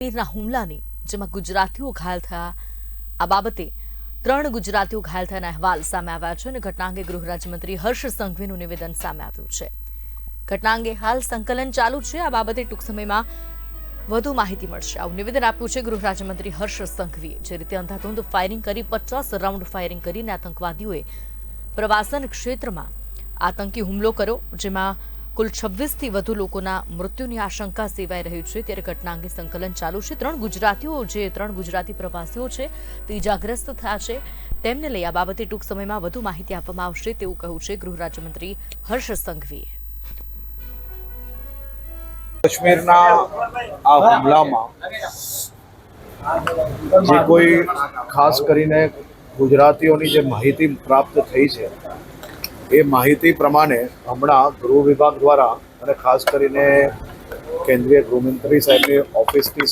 કાશ્મીરના હુમલાની જેમાં ગુજરાતીઓ ઘાયલ થયા. આ બાબતે ત્રણ ગુજરાતીઓ ઘાયલ થયાના અહેવાલ સામે આવ્યા છે અને ઘટના અંગે ગૃહ હર્ષ સંઘવીનું નિવેદન સામે આવ્યું છે. ઘટના અંગે હાલ સંકલન ચાલુ છે. આ બાબતે ટૂંક સમયમાં વધુ માહિતી મળશે. આવું નિવેદન આપ્યું છે ગૃહ રાજ્યમંત્રી હર્ષ સંઘવીએ. જે રીતે અંધાધૂંધ ફાયરિંગ કરી, પચાસ રાઉન્ડ ફાયરિંગ કરીને આતંકવાદીઓએ પ્રવાસન ક્ષેત્રમાં આતંકી હુમલો કર્યો, જેમાં કુલ છવ્વીસથી વધુ લોકોના મૃત્યુની આશંકા સેવાઈ રહી છે. ત્યારે ઘટના અંગે સંકલન ચાલુ છે. ત્રણ ગુજરાતીઓ જે ત્રણ ગુજરાતી પ્રવાસીઓ છે તે ઇજાગ્રસ્ત થયા છે. તેમને લઈ આ બાબતે ટૂંક સમયમાં વધુ માહિતી આપવામાં આવશે તેવું કહ્યું છે ગૃહ રાજ્યમંત્રી હર્ષ સંઘવીએ. કાશ્મીરના આ હુમલામાં જે કોઈ ખાસ કરીને ગુજરાતીઓની જે માહિતી પ્રાપ્ત થઈ છે એ માહિતી પ્રમાણે હમણાં ગૃહ વિભાગ દ્વારા અને ખાસ કરીને કેન્દ્રીય ગૃહમંત્રી સાહેબની ઓફિસથી